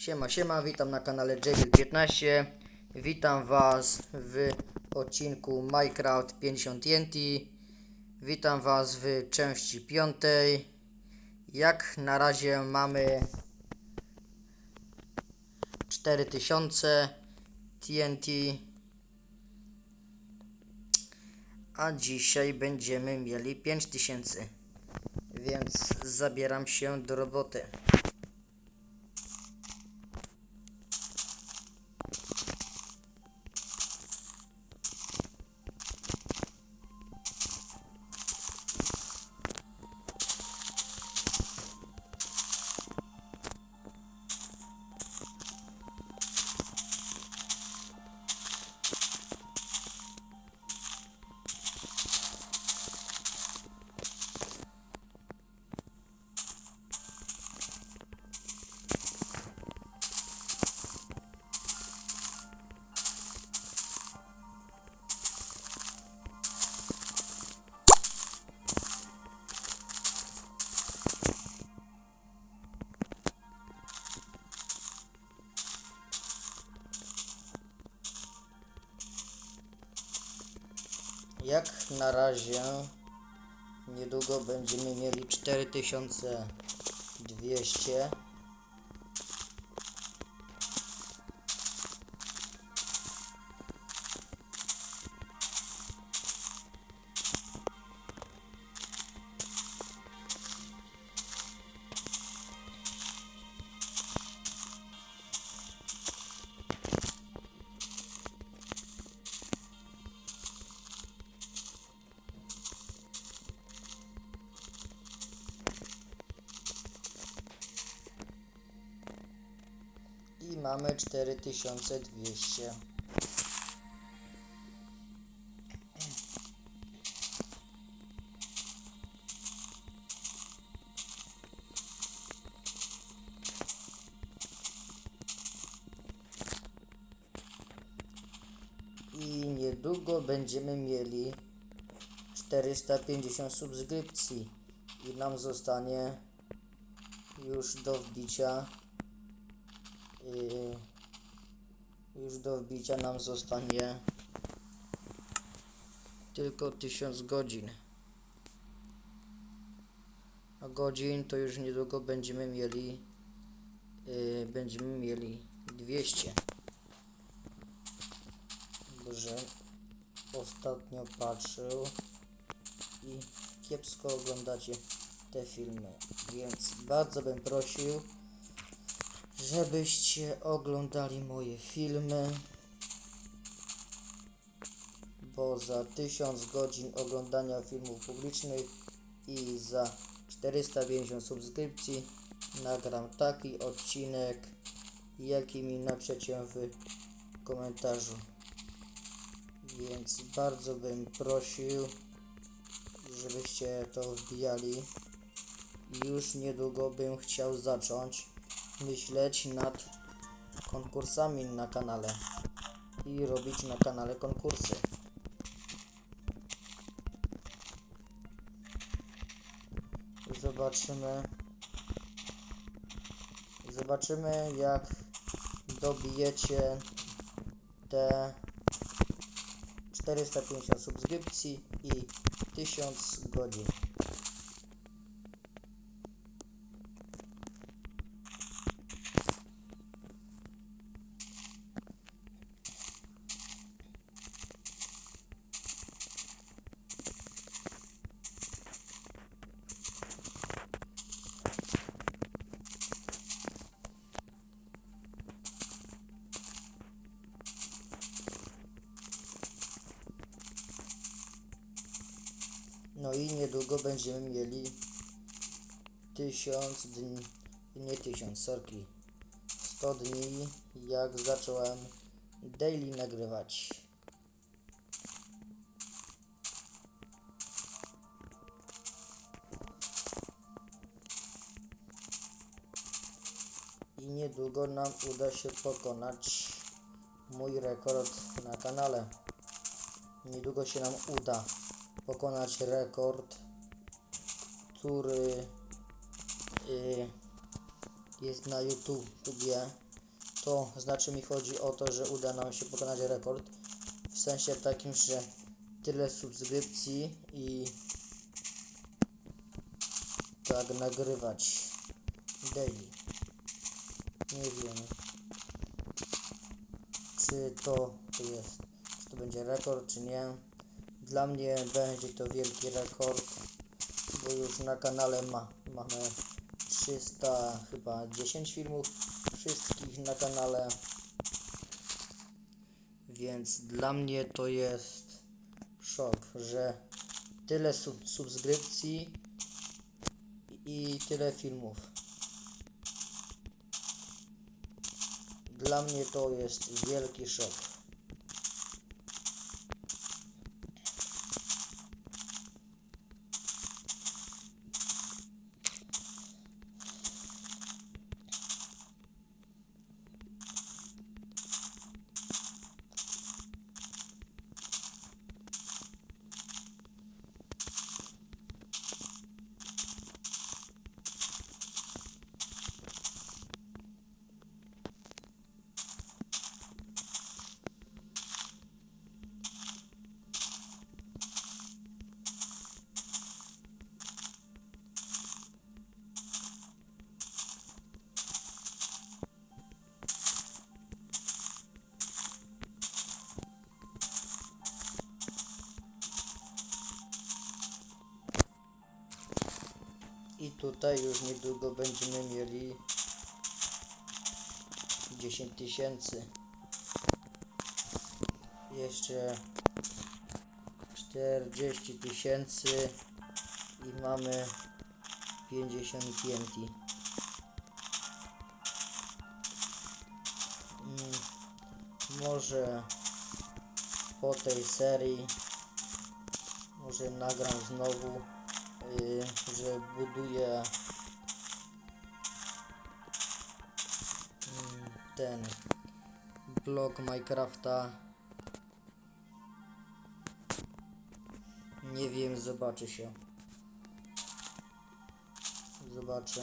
Siema, siema, witam na kanale JBL15. Witam Was w odcinku Minecraft 50 TNT. Witam Was w części piątej. Jak na razie mamy 4000 TNT. A dzisiaj będziemy mieli 5000. Więc zabieram się do roboty. Jak na razie niedługo będziemy mieli 4200. mamy 4200. I niedługo będziemy mieli 450 subskrypcji i nam zostanie już do wbicia Już do wbicia nam zostanie tylko 1000 godzin. A godzin to już niedługo będziemy mieli yy, będziemy mieli 200. Dobrze. Ostatnio patrzył i kiepsko oglądacie te filmy, więc bardzo bym prosił żebyście oglądali moje filmy, bo za 1000 godzin oglądania filmów publicznych i za 450 subskrypcji nagram taki odcinek, jaki mi napiszecie w komentarzu. Więc bardzo bym prosił, żebyście to wbijali. Już niedługo bym chciał zacząć myśleć nad konkursami na kanale i robić na kanale konkursy. Zobaczymy. Zobaczymy jak dobijecie te 450 subskrypcji i 1000 godzin. No i niedługo będziemy mieli tysiąc dni, nie tysiąc, sorki, 100 dni jak zacząłem daily nagrywać. I niedługo nam uda się pokonać mój rekord na kanale. Niedługo się nam uda pokonać rekord, który y, jest na YouTubie to znaczy mi chodzi o to, że uda nam się pokonać rekord. W sensie takim, że tyle subskrypcji i tak nagrywać daily. Nie wiem, czy to, to jest, czy to będzie rekord, czy nie. Dla mnie będzie to wielki rekord, bo już na kanale ma, mamy 300 chyba 10 filmów wszystkich na kanale. Więc dla mnie to jest szok, że tyle sub subskrypcji i tyle filmów. Dla mnie to jest wielki szok. Tutaj już niedługo będziemy mieli 10 tysięcy. Jeszcze 40 tysięcy i mamy 50 TNT. Mm, Może po tej serii może nagram znowu y, że buduję mm, ten blok Minecrafta. Nie wiem, zobaczy się. Zobaczę.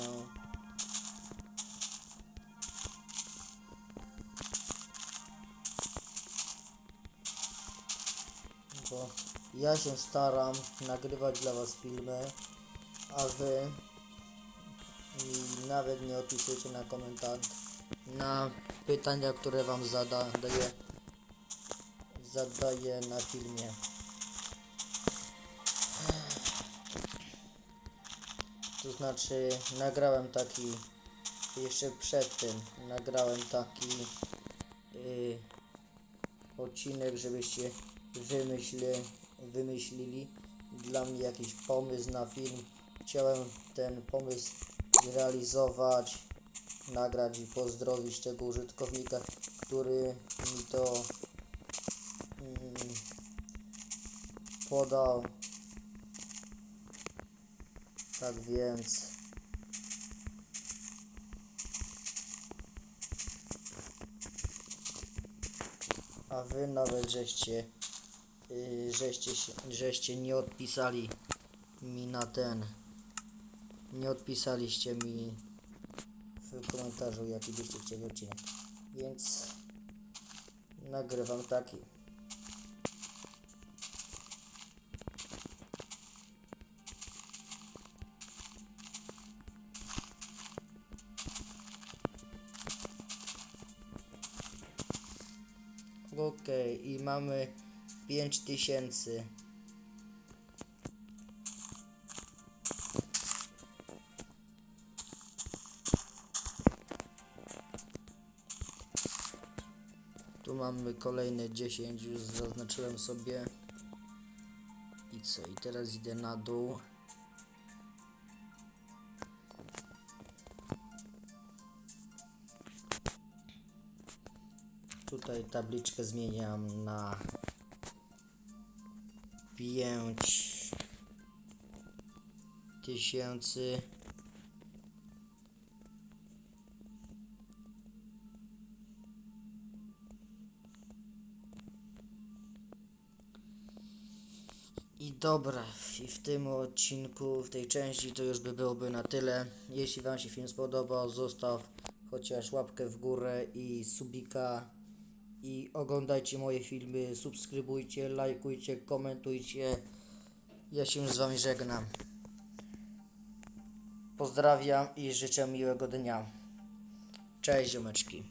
Ja się staram nagrywać dla Was filmy, a Wy mi nawet nie odpisujecie na komentarz na pytania, które Wam zadaję, zadaję na filmie. To znaczy nagrałem taki jeszcze przed tym nagrałem taki y, odcinek, żebyście wymyśli, wymyślili dla mnie jakiś pomysł na film. Chciałem ten pomysł zrealizować, nagrać i pozdrowić tego użytkownika, który mi to mm, podał. Tak więc a wy nawet żeście yy, żeście, się, żeście nie odpisali mi na ten nie odpisaliście mi w komentarzu jaki byście chcieli odcinek. Więc nagrywam taki. Okej, i mamy 5000. Tu mamy kolejne 10, już zaznaczyłem sobie. I co? I teraz idę na dół. Tutaj tabliczkę zmieniam na 5 tysięcy. I dobra, i w tym odcinku, w tej części to już by byłoby na tyle. Jeśli Wam się film spodobał, zostaw chociaż łapkę w górę i subika i oglądajcie moje filmy, subskrybujcie, lajkujcie, komentujcie. Ja się z wami żegnam. Pozdrawiam i życzę miłego dnia. Cześć ziomeczki.